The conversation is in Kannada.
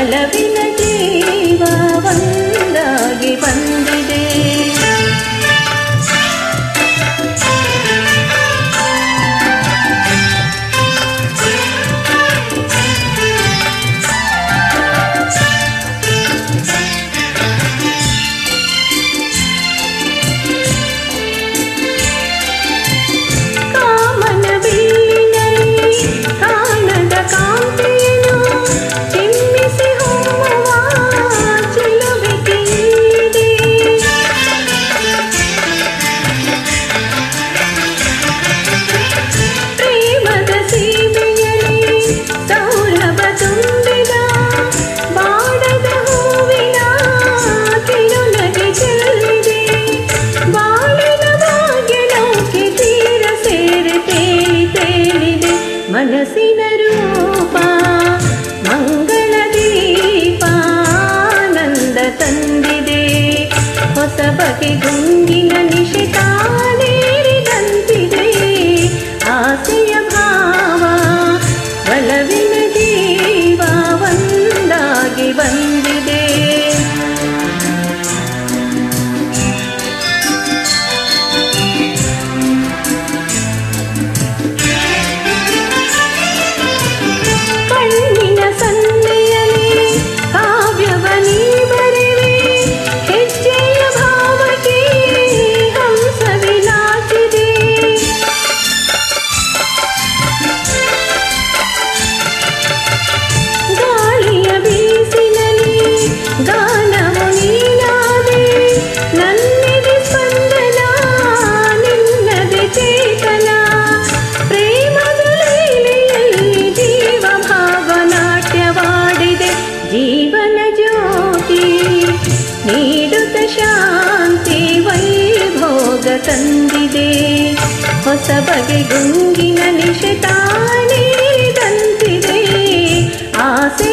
I love you. 一个。ನನ್ನ ಪಂದನಾ ನಿನ್ನದ ಚೇತನ ಪ್ರೇಮಗಳ ದೇವ ಭಾವನಾಟ್ಯವಾಡಿದೆ ಜೀವನ ಜ್ಯೋತಿ ನೀಡುತ್ತ ಶಾಂತಿ ತಂದಿದೆ ಹೊಸ ಬಗೆ ಗುಂಗಿನ ನಿಷತಾನೇ ಆಸೆ